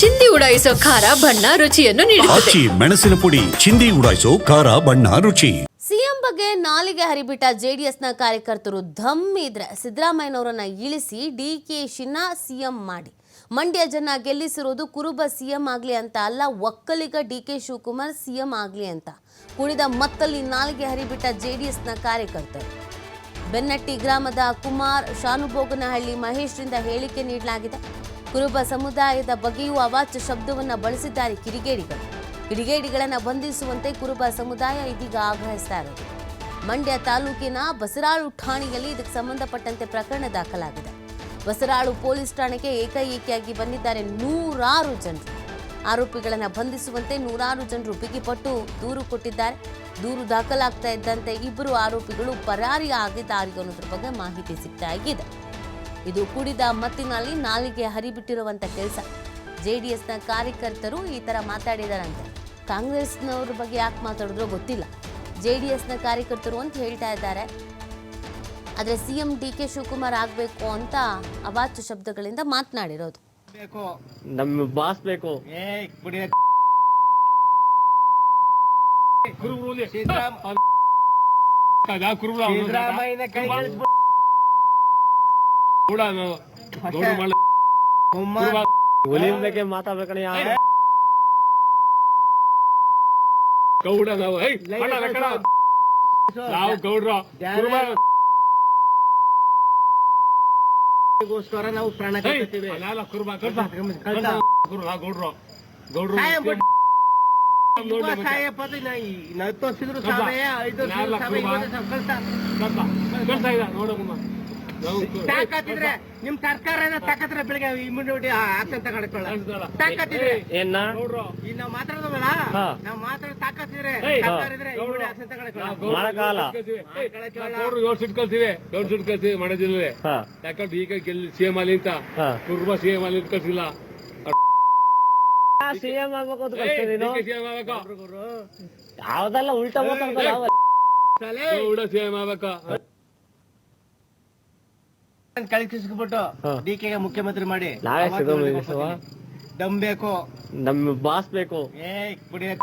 ಚಿಂದಿ ಉಡಾಯಿಸೋ ಖಾರ ಬಣ್ಣ ರುಚಿಯನ್ನು ನೀಡುತ್ತದೆ. ಆಚಿ ಮೆಣಸಿನ ಪುಡಿ ಚಿಂದಿ ಉಡಾಯಿಸೋ ಖಾರ ಬಣ್ಣ ರುಚಿ. ಸಿಎಂ ಬಗ್ಗೆ ನಾಲಿಗೆ ಹರಿಬಿಟ್ಟ ಜೆಡಿಎಸ್ನ ಕಾರ್ಯಕರ್ತರು ಧಮ್ ಇದ್ರೆ ಸಿದ್ದರಾಮಯ್ಯನವರನ್ನ ಇಳಿಸಿ ಡಿ ಕೆ ಶಿನ ಸಿಎಂ ಮಾಡಿ. ಮಂಡ್ಯ ಜನ ಗೆಲ್ಲಿಸಿರೋದು ಕುರುಬ ಸಿಎಂ ಆಗ್ಲಿ ಅಂತ ಅಲ್ಲ Vokkaliga D K Shivakumar CM ಆಗ್ಲಿ ಅಂತ. ಕುಣಿದ ಮತ್ತಲ್ಲಿ ನಾಲಿಗೆ ಹರಿಬಿಟ್ಟ ಜೆಡಿಎಸ್ನ ಕಾರ್ಯಕರ್ತರು. ಬೆನ್ನಟ್ಟಿ ಗ್ರಾಮದ ಕುಮಾರ್ ಶಾನುಭೋಗನಹಳ್ಳಿ ಮಹೇಶ್ರಿಂದ ಹೇಳಿಕೆ ನೀಡಲಾಗಿದೆ. ಕುರುಬ ಸಮುದಾಯದ ಬಗ್ಗೆಯೂ ಅವಾಚ್ಯ ಶಬ್ದವನ್ನು ಬಳಸಿದ್ದಾರೆ ಕಿಡಿಗೇಡಿಗಳು. ಕಿಡಿಗೇಡಿಗಳನ್ನು ಬಂಧಿಸುವಂತೆ ಕುರುಬ ಸಮುದಾಯ ಇದೀಗ ಆಗ್ರಹಿಸ್ತಾ ಇರೋದು ಮಂಡ್ಯ ತಾಲೂಕಿನ ಬಸರಾಳು ಠಾಣೆಯಲ್ಲಿ ಇದಕ್ಕೆ ಸಂಬಂಧಪಟ್ಟಂತೆ ಪ್ರಕರಣ ದಾಖಲಾಗಿದೆ. ಬಸರಾಳು ಪೊಲೀಸ್ ಠಾಣೆಗೆ ಏಕಾಏಕಿಯಾಗಿ ಬಂದಿದ್ದಾರೆ ನೂರಾರು ಜನರು. ಆರೋಪಿಗಳನ್ನು ಬಂಧಿಸುವಂತೆ ನೂರಾರು ಜನರು ಬಿಗಿಪಟ್ಟು ದೂರು ಕೊಟ್ಟಿದ್ದಾರೆ. ದೂರು ದಾಖಲಾಗ್ತಾ ಇದ್ದಂತೆ ಇಬ್ಬರು ಆರೋಪಿಗಳು ಪರಾರಿ ಆಗಿದ್ದಾರೆ ಅನ್ನೋದ್ರ ಬಗ್ಗೆ ಮಾಹಿತಿ ಸಿಗ್ತಾ ಇದೆ. ಇದು ಕುಡಿದ ಮತ್ತಿನಲ್ಲಿ ನಾಲಿಗೆ ಹರಿಬಿಟ್ಟಿರುವಂತ ಕೆಲಸ. ಜೆಡಿಎಸ್ನ ಕಾರ್ಯಕರ್ತರು ಈ ತರ ಮಾತಾಡಿದಾರಂತೆ. ಕಾಂಗ್ರೆಸ್ನವ್ರ ಬಗ್ಗೆ ಯಾಕೆ ಮಾತಾಡಿದ್ರೋ ಗೊತ್ತಿಲ್ಲ. ಜೆಡಿಎಸ್ನ ಕಾರ್ಯಕರ್ತರು ಅಂತ ಹೇಳ್ತಾ ಇದ್ದಾರೆ. ಆದರೆ ಸಿಎಂ ಡಿ ಕೆ ಶಿವಕುಮಾರ್ ಆಗಬೇಕು ಅಂತ ಅವಾಚ್ಯ ಶಬ್ದಗಳಿಂದ ಮಾತನಾಡಿರೋದು. ಬೇಕು. ನಮ್ಮ ಬಾಸ್ ಬೇಕು. ಸಿದ್ದರಾಮಯ್ಯನ ಕೈ ಬಗ್ಗೆ ಮಾತಾಡ್ಬೇಕಣ ಗೌಡ ನಾವು. ನಾವು ಗೌಡ್ರ. ಗೋಸ್ಕರ ನಾವು ಪ್ರಾಣ ಕುರ್ಬಾ ಗೌಡ್ರು. ಗೌಡ್ರು ಹತ್ತು ವರ್ಷದಿದ್ರು ಕಳ್ಸ. ಸಾವೇ, ಐದು ವರ್ಷ ವರ್ಷ ಇಲ್ಲ, ನೋಡಮ್ಮ. ತಾಕತ್ತಿದ್ರೆ ನಿಮ್ ಸರ್ಕಾರ ತಾಕತ್ತಿದ್ರೆ ಬೆಳಿಗ್ಗೆ ಇಮ್ಯುನಿಟಿ ಆಕ್ಷನ್ ತಗೊಳ್ಕೊಳ್ಳ. ತಾಕತ್ತಿದ್ರೆ ಏನ್ ಏನ ಈಗ ನಾವ್ ಮಾತಾಡೋದಲ್ಲ. ನಾವು ಮಾತಾಡೋ ತಾಕತ್ತಿದ್ರೆ ಸರ್ಕಾರ ಇದ್ರೆ. ಇಮ್ಯುನಿಟಿ ಆಕ್ಷನ್ ತಗೊಳ್ಕೊಳ್ಳ ಜಿಲ್ಲೆ ಯಾಕಂದ್ರೆ ಈಗ ಗೆಲ್ಲಿ ಸಿಎಂ ಅಲ್ಲಿ ಅಂತ ಸಿಎಂ ಅಲ್ಲಿ ಸಿಎಂ ಆಗ್ಬೇಕು ಅಂತ ನೀನು. ಯಾವ್ದೆಲ್ಲ ಉಲ್ಟಾ ಮಾತಾಡ್ತಾರ ಗೌಡ ಸಿಎಂ ಆಗ್ಬೇಕು ಕಳಿಸ್ಬಿಟ್ಟು. ಡಿ ಕೆ ಮುಖ್ಯಮಂತ್ರಿ ಮಾಡಿ ನಾವೇ ಸಿಗೋದು? ದಮ್ ಬೇಕು. ನಮ್ಮ ಬಾಸ್ ಬೇಕು. ಏ ಕುಡಿಯ